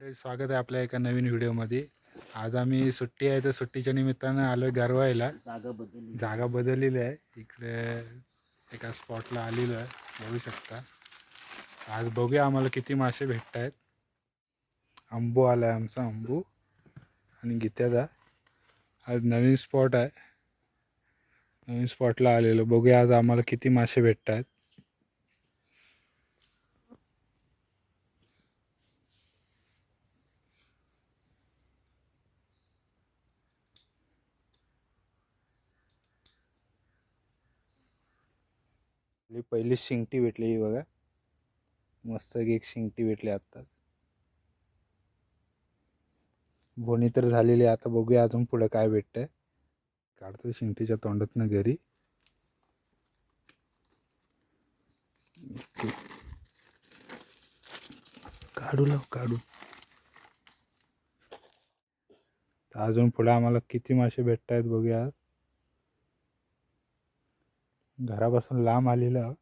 स्वागत आहे आपल्या एका नवीन व्हिडिओमध्ये. आज आम्ही सुट्टी आहे तर सुट्टीच्या निमित्तानं आलो आहे गारवायला. जागा बदलली. जागा बदललेली आहे. इकडे एका स्पॉटला आलेलो आहे. बघू शकता. आज बघूया आम्हाला किती मासे भेटत आहेत. आंबू आला आहे आमचा आंबू आणि गीत्याचा आज नवीन स्पॉट आहे. नवीन स्पॉटला आलेलो. बघूया आज आम्हाला किती मासे भेटत आहेत. आपली पहिली शिंगटी भेटली ही बघा. मस्त एक शिंगटी भेटली आत्ताच. बोनी तर झालेली आता बघूया अजून पुढे काय भेटतंय. काढतो शिंगटीच्या तोंडातनं घरी. काढू लाव काढू. तर अजून पुढे आम्हाला किती मासे भेटत आहेत बघूया. घरापासून लांब आलेलं. आहोत.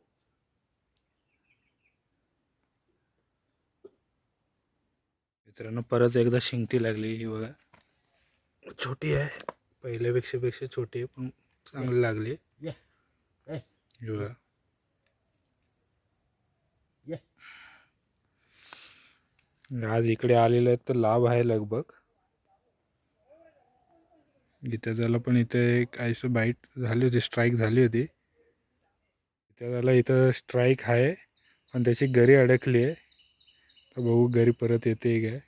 मित्रांनो परत एकदा शिंगटी लागली ही बघा. छोटी आहे. पहिल्यापेक्षा पेक्षा छोटी आहे पण चांगली लागली. ही बघा. आज इकडे आलेलं आहे तर लाभ आहे लगभग. गीताजाला पण इथे एक आयसं बाईट झाली होती स्ट्राईक झाली होती. त्याला इथं स्ट्राईक आहे. पण त्याची गरी अडकली आहे. तर बघू घरी परत येते काय.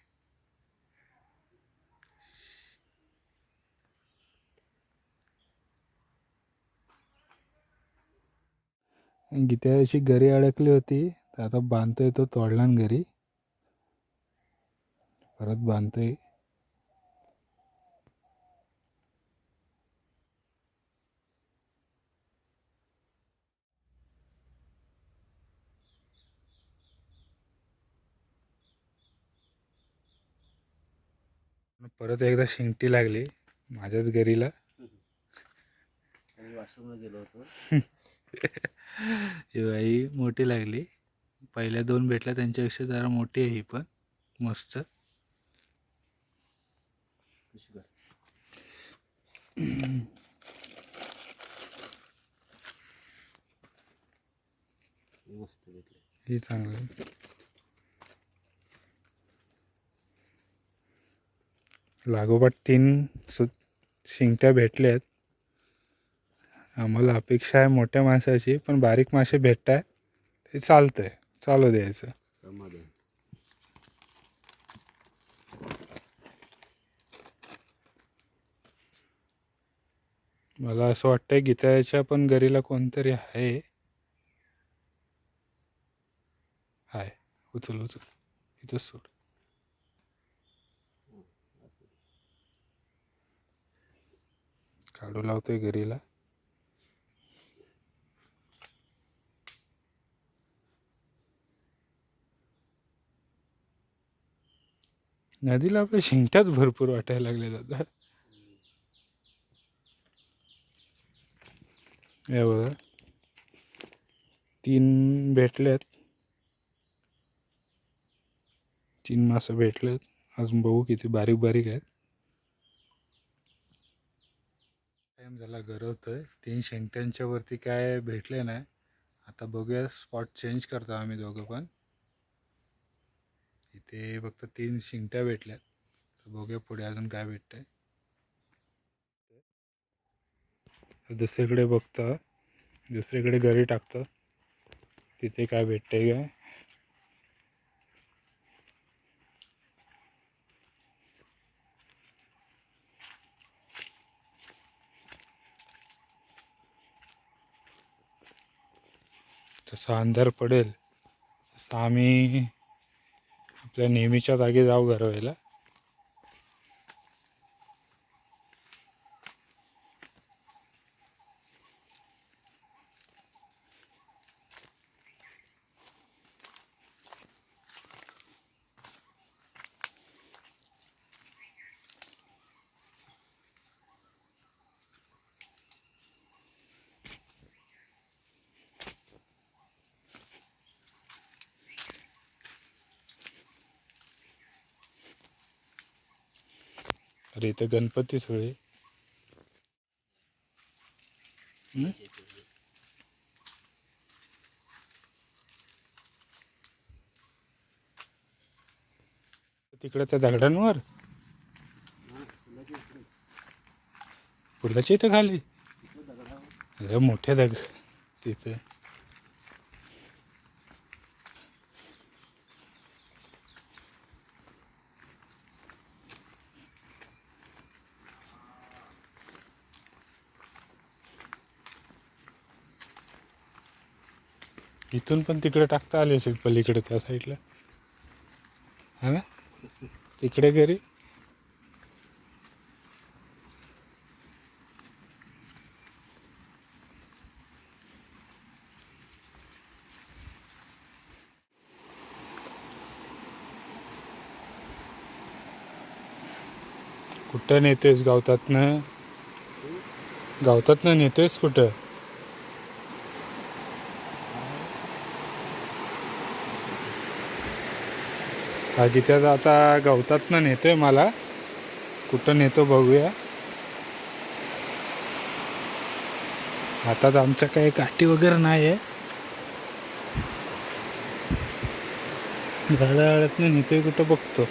गीत्याची गरी अडकली होती. तर आता बांधतोय तो तोडला न घरी. परत बांधतोय. परत एकदा शिंगटी लागली माझ्याच घरीला. वॉशरूमला गेलो होतो. ही मोठी लागली. पहिल्या दोन भेटल्या त्यांच्यापेक्षा जरा मोठी आहे ही पण. मस्त. ही चांगली. लागोपाठ तीन सु शिंगट्या भेटल्या आहेत आम्हाला अपेक्षा आहे मोठ्या माशाची पण बारीक मासे भेटत आहेत ते चालतंय चालू द्यायचं. मला असं वाटतंय गीताच्या पण घरीला कोणतरी आहे. आहे. उचल उचल. इथंच सोड. काढू लावतोय घरीला. नदीला आपल्या शिंगट्याच भरपूर वाटायला लागले जातात हे बघा. तीन भेटलेत तीन मासे भेटलेत अजून बघू किती बारीक बारीक आहेत. टाईम झाला गरवतोय तीन शेंगट्यांच्या वरती काय भेटले नाही. आता बघूया स्पॉट चेंज करतो आम्ही दोघं पण. इथे फक्त तीन शिंगट्या भेटल्यात. तर बघूया पुढे अजून काय भेटतंय. दुसरीकडे बघतो. दुसरीकडे घरी टाकतो. तिथे काय भेटतंय काय? तसा अंधार पडेल. तसं आम्ही आपल्या नेहमीच्या जागी जाऊ घरवायला तर इथं गणपती सगळे. तिकडं त्या दगडांवर फुलाच्या इथं खाली. मोठ्या दग तिथं. इथून पण तिकडे टाकता आले असेल पलीकडे त्या साईडला. हा ना? तिकडे घरी? कुठं नेतेस? गावतात ना गावतात ना नेतेस कुठं? हा गीत्यात आता गवतातनं नेतो आहे मला. कुठं नेतो बघूया. हातात आमच्या काही काठी वगैरे नाही आहे झाडाळ्यात नेतोय कुठं बघतो.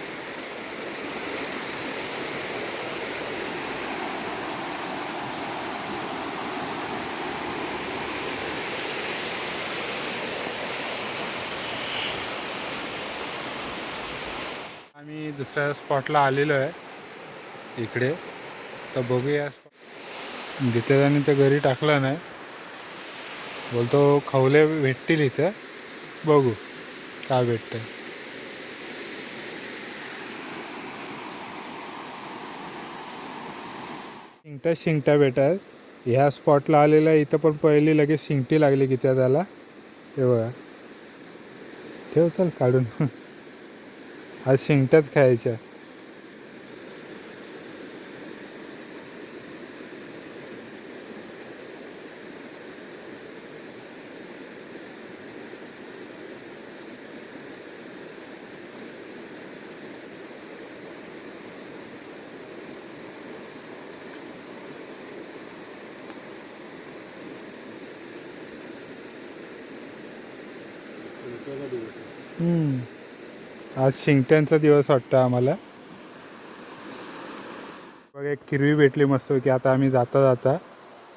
आम्ही दुसऱ्या स्पॉटला आलेलो आहे. इकडे. तर बघूया. गीतेदानी तर घरी टाकलं नाही. बोलतो खवले भेटतील इथं. बघू काय भेटतं शिंगट्या शिंगट्या भेटतात ह्या स्पॉटला आलेला इथं पण पहिली लगेच शिंगटी लागली की त्या त्याला. हे बघा. ठेव चल काढून. आज शिंगट्यात खायच्या? हम्म. आज शिंगट्यांचा दिवस वाटतं आम्हाला. बघा एक किरवी भेटली मस्त की आता आम्ही जाता जाता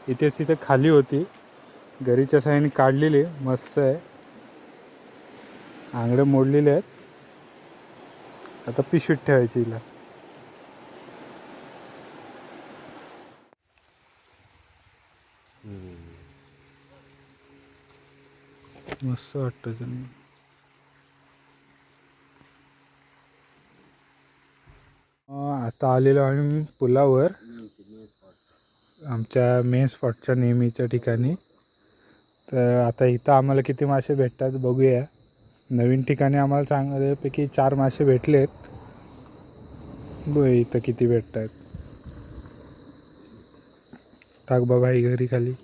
इथेच तिथे खाली होती. घरीच्या साईने काढलेली मस्त आहे. आंगडे मोडलेले आहेत. आता पिशवीत ठेवायची हिला. मस्त वाटतं त्यांना आता आलेलो आम्ही पुलावर. आमच्या मेन स्पॉटच्या नेहमीच्या ठिकाणी. तर आता इथं आम्हाला किती मासे भेटतात बघूया. नवीन ठिकाणी आम्हाला चांगल्यापैकी चार मासे भेटलेत. बघ इथं किती भेटतात. टाक बाबा ही घरी खाली.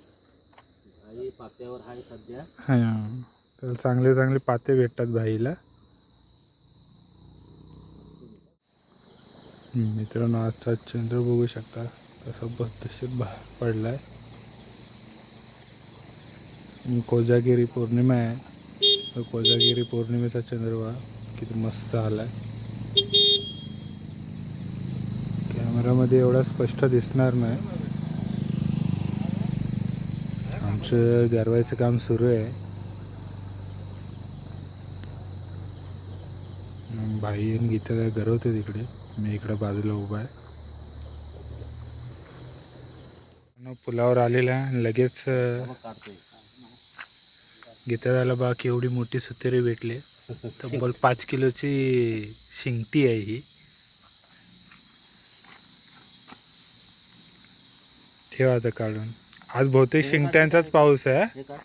आई पात्यावर आहे सध्या. हां. तर चांगले चांगले पाते भेटतात भाईला. मित्रांनो आजचा चंद्र बघू शकता. कसा बसतशीर बाहेर पडला आहे कोजागिरी पौर्णिमा आहे. तर कोजागिरी पौर्णिमेचा चंद्र किती मस्त आलाय. कॅमेरामध्ये एवढा स्पष्ट दिसणार नाही. आमचं गारवायचं काम सुरू आहे. भाई आणि गीता गरवते तिकडे. मी इकडे बाजूला उभा आहे. न पुलावर आलेला आणि लगेच मग काढतोय गीतादाला बा केवढी मोठी सुतेरी भेटली. तब्बल पाच किलोची शिंगटी आहे ही. ठेवा आता काढून. आज बहुतेक शिंगट्यांचाच पाऊस आहे. हा. हे काय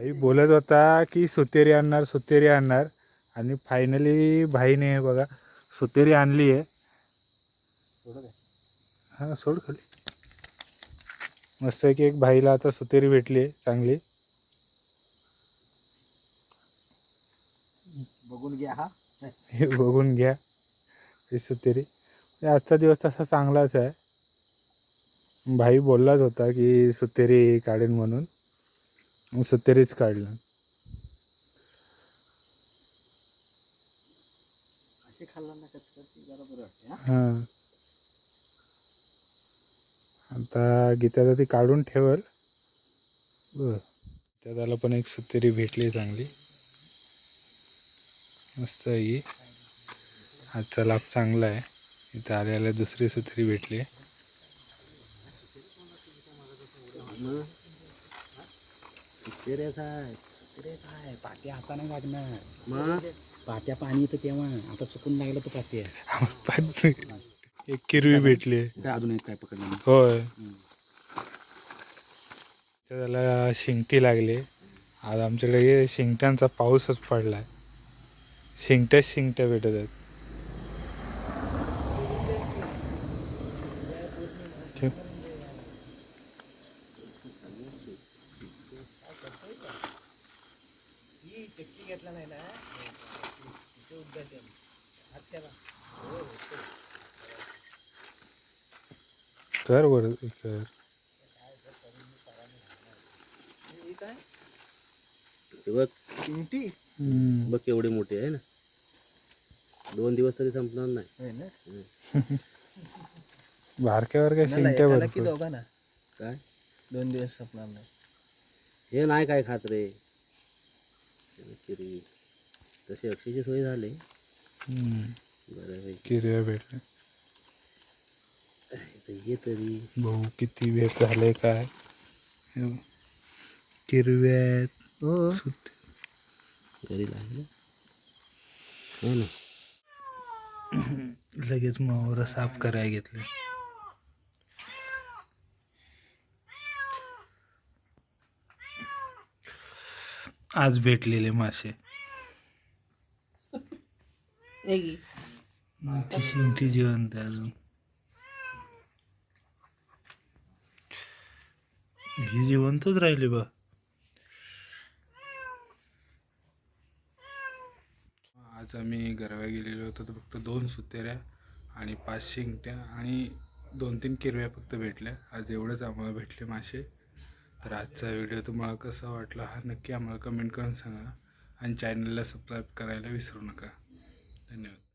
भाई बोलत होता की सुतेरी आणणार सुतेरी आणणार. आणि फायनली भाईने बघा सुतेरी आणली आहे. हां सोड खाली. मस्त की एक भाईला आता सुतेरी भेटली आहे चांगली. बघून घ्या हा. हे बघून घ्या ही सुतेरी. आजचा दिवस तसा चांगलाच आहे. भाई बोललाच होता की सुतेरी काढेन म्हणून. मग सुतेरीच काढलं. हा? आता गीताला ती काढून ठेवल. बर. त्याला पण एक सुतेरी भेटली चांगली. मस्त आहे ही. आजचा लाभ चांगला आहे. इथं आल्याला दुसरी सुतरी भेटली. सिरियस आहे. सिरियस आहे. पाट्या हाताने लागणार मग? पाट्या पाणी येतं तेव्हा. आता चुकून लागलं तर पाट्या. एक किरवी भेटली. काय अजून एक काय पकडलं होय. त्याला शिंगटी लागली. आज आमच्याकडे शिंगट्यांचा पाऊसच पडलाय. शिंगट्याच शिंगट्या भेटत आहेत. कर वर कर. हे बघ. हम्म. बघ केवढी मोठी आहे ना. दोन दिवस तरी संपणार नाही. बारक्या बारक्या शिंगट्या भरपूर. दोघांना? काय? दोन दिवस संपणार नाही. हे नाही काय खात रे. किरी तशी अक्षयची सोय झाली. बरं किरव्या भेटल्या ये तरी. भाऊ किती वेळ झाले काय? हे. किरव्यात सुत- घरी लागलं. हो ना. लगेच मोहर साफ करायला घेतले. आज भेटलेले मासे. शिंगटी जिवंत आहे अजून. ही जिवंतच राहिली बा. आज आम्ही गरव्या गेलेलो होतो तर फक्त दोन सुतेऱ्या आणि पाच शिंगट्या आणि दोन तीन किरव्या फक्त भेटल्या. आज एवढंच आम्हाला भेटले मासे. तर आजचा व्हिडिओ तुम्हाला कसा वाटला हा नक्की आम्हाला कमेंट करून सांगा. आणि चॅनलला सबस्क्राईब करायला विसरू नका. धन्यवाद.